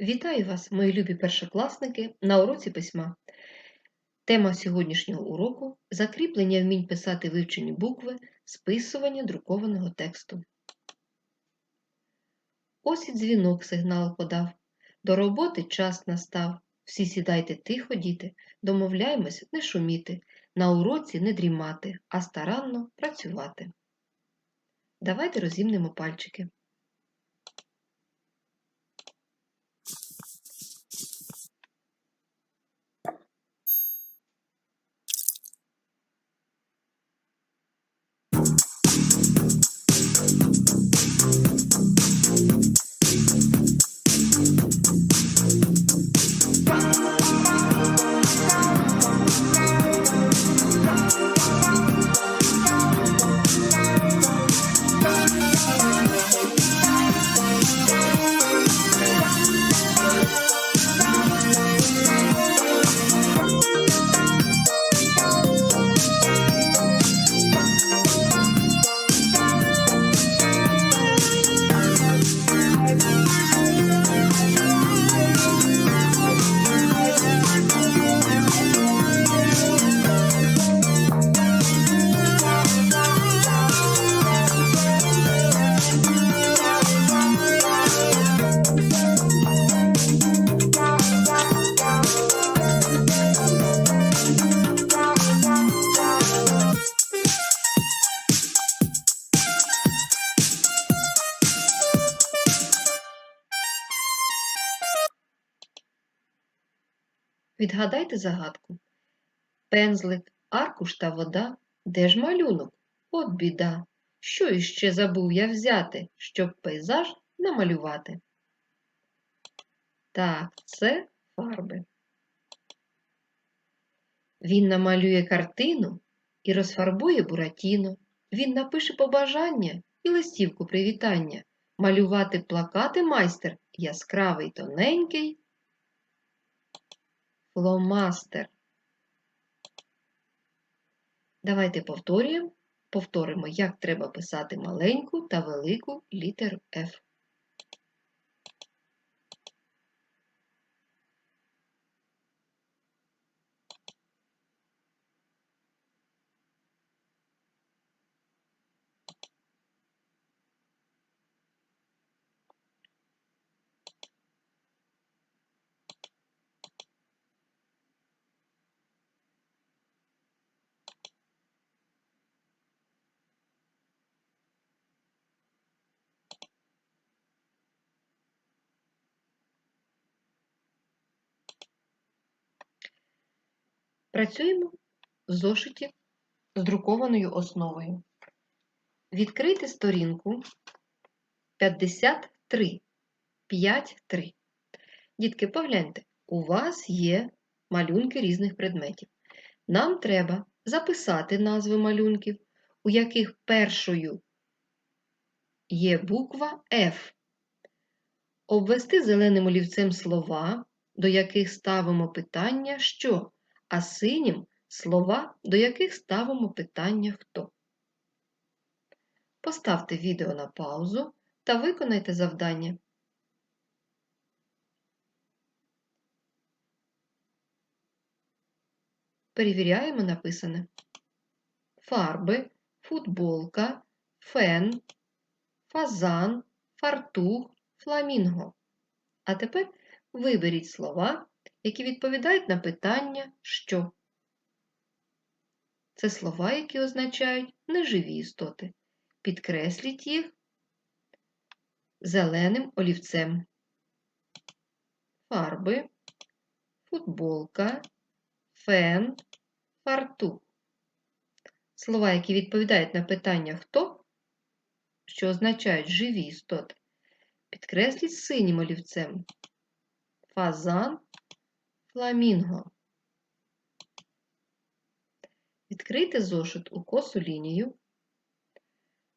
Вітаю вас, мої любі першокласники, на уроці письма. Тема сьогоднішнього уроку закріплення вмінь писати вивчені букви, списування друкованого тексту. Ось і дзвінок сигнал подав. До роботи час настав. Всі сідайте тихо, діти, домовляємось не шуміти, на уроці не дрімати, а старанно працювати. Давайте розімнемо пальчики. Відгадайте загадку. Пензлик, аркуш та вода. Де ж малюнок? От біда. Що іще забув я взяти, щоб пейзаж намалювати? Так, це фарби. Він намалює картину і розфарбує буратіно. Він напише побажання і листівку привітання. Малювати плакати майстер яскравий тоненький. Фломастер. Давайте повторюємо, повторимо, як треба писати маленьку та велику літеру F. Працюємо в зошиті з друкованою основою. Відкрийте сторінку 53. 5.3. Дітки, погляньте, у вас є малюнки різних предметів. Нам треба записати назви малюнків, у яких першою є буква F. Обвести зеленим олівцем слова, до яких ставимо питання що, а синім слова, до яких ставимо питання хто. Поставте відео на паузу та виконайте завдання. Перевіряємо написане. Фарби, футболка, фен, фазан, фартух, фламінго. А тепер виберіть слова, які відповідають на питання що. Це слова, які означають неживі істоти. Підкресліть їх зеленим олівцем. Фарби, футболка, фен, фартух. Слова, які відповідають на питання хто, що означають живі істоти, підкресліть синім олівцем. Фазан, фламінго. Відкрийте зошит у косу лінію.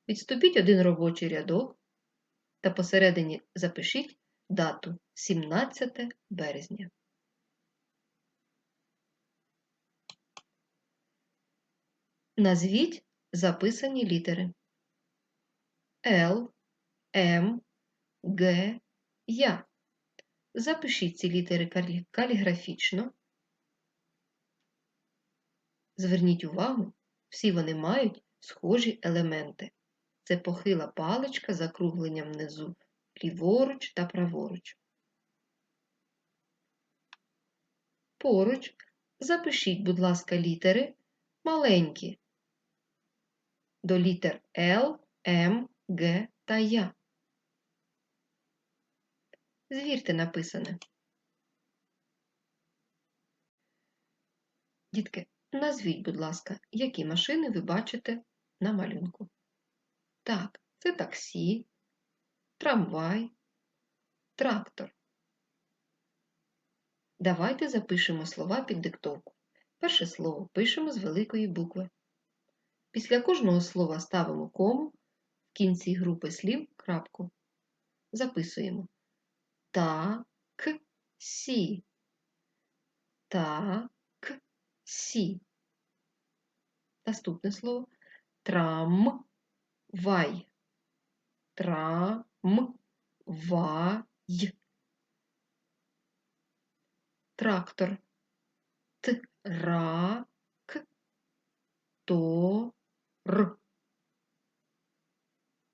Відступіть один робочий рядок та посередині запишіть дату 17 березня. Назвіть записані літери Л, М, Г, Я. запишіть ці літери калі- каліграфічно. Зверніть увагу, всі вони мають схожі елементи. Це похила паличка з закругленням внизу, ліворуч та праворуч. Поруч запишіть, будь ласка, літери маленькі до літер Л, М, Г та Я. Звірте написане. Дітки, назвіть, будь ласка, які машини ви бачите на малюнку. Так, це таксі, трамвай, трактор. Давайте запишемо слова під диктовку. Перше слово пишемо з великої букви. Після кожного слова ставимо кому, в кінці групи слів крапку. Записуємо так-сі. Так-сі. Наступне слово трамвай. Трамвай. Трактор. Трактор.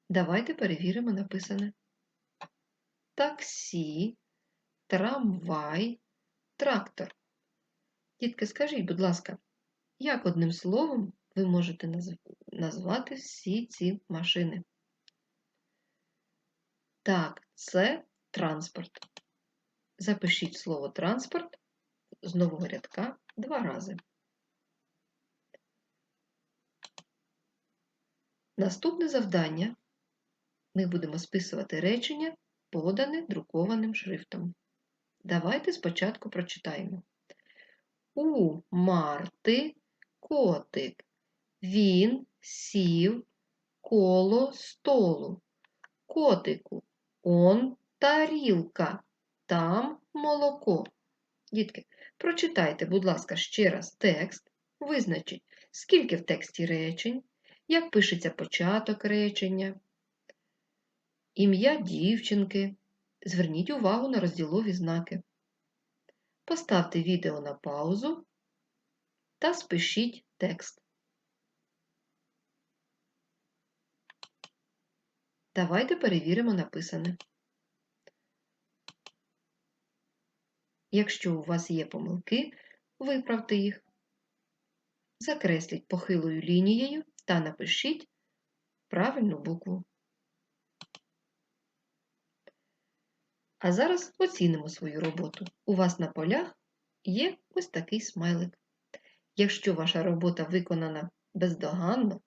Давайте перевіримо написане. Таксі, трамвай, трактор. Дітки, скажіть, будь ласка, як одним словом ви можете назв- назвати всі ці машини? Так, це транспорт. Запишіть слово транспорт з нового рядка два рази. Наступне завдання. Ми будемо списувати речення, подане друкованим шрифтом. Давайте спочатку прочитаємо. У Марти котик. Він сів коло столу. Котику, он тарілка, там молоко. Дітки, прочитайте, будь ласка, ще раз текст, визначіть, скільки в тексті речень, як пишеться початок речення, ім'я дівчинки. Зверніть увагу на розділові знаки. Поставте відео на паузу та спишіть текст. Давайте перевіримо написане. Якщо у вас є помилки, виправте їх. Закресліть похилою лінією та напишіть правильну букву. А зараз оцінимо свою роботу. У вас на полях є ось такий смайлик. Якщо ваша робота виконана бездоганно,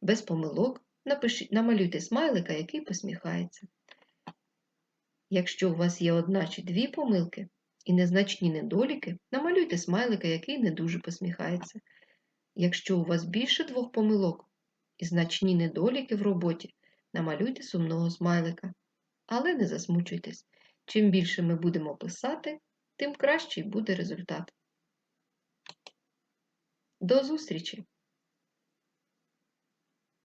без помилок, напишіть, намалюйте смайлика, який посміхається. Якщо у вас є одна чи дві помилки і незначні недоліки, намалюйте смайлика, який не дуже посміхається. Якщо у вас більше двох помилок і значні недоліки в роботі, намалюйте сумного смайлика. Але не засмучуйтесь. Чим більше ми будемо писати, тим кращий буде результат. До зустрічі!